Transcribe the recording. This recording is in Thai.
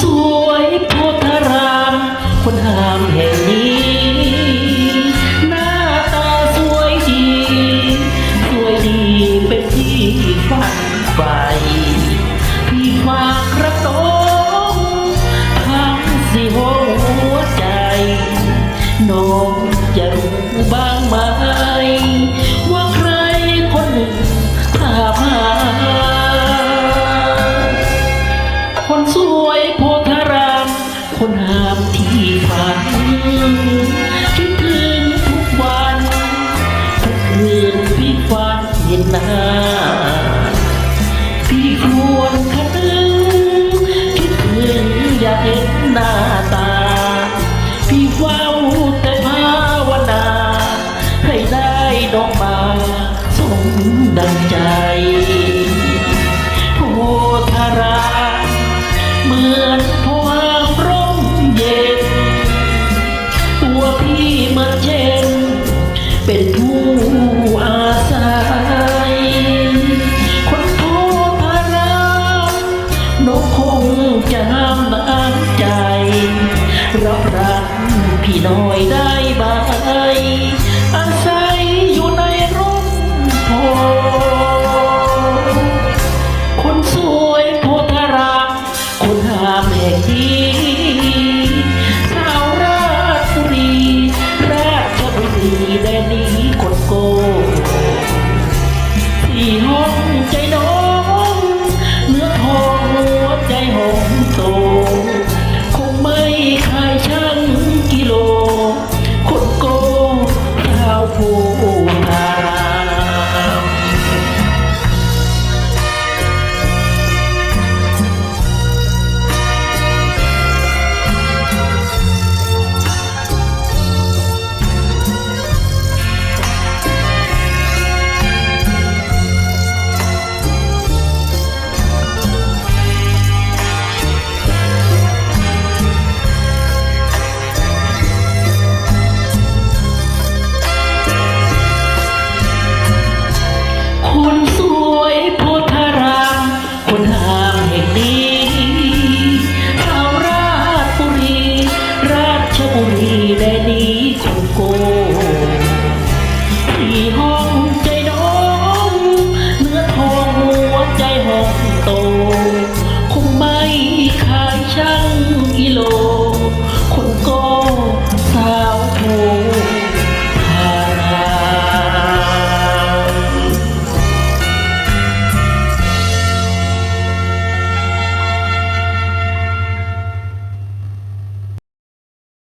สวยโพธาราม คนหามแห่งนี้ หน้าตาสวยดี สวยดีเป็นที่ฝันใฝ่พี่ฝากกระตงทั้งสี่หัวใจ น้องจะรู้บ้าง คนสวยโพธาราม คนหามที่ฝันคิดถึงทุกวันทุกคืนพี่ฝันเห็นหน้าพี่ควรคะนึงคิดถึงอยากเห็นหน้าตา พี่เฝ้า จะห้ามบ้างใจ รับรักพี่น้อยได้บ้ายอาศัยอยู่ในร่มโพคนสวยโพธารามคนหาแม่ดีชาวราชบุรีราชบุรีแดนนี้กดโกสี่ห้องใจน้อย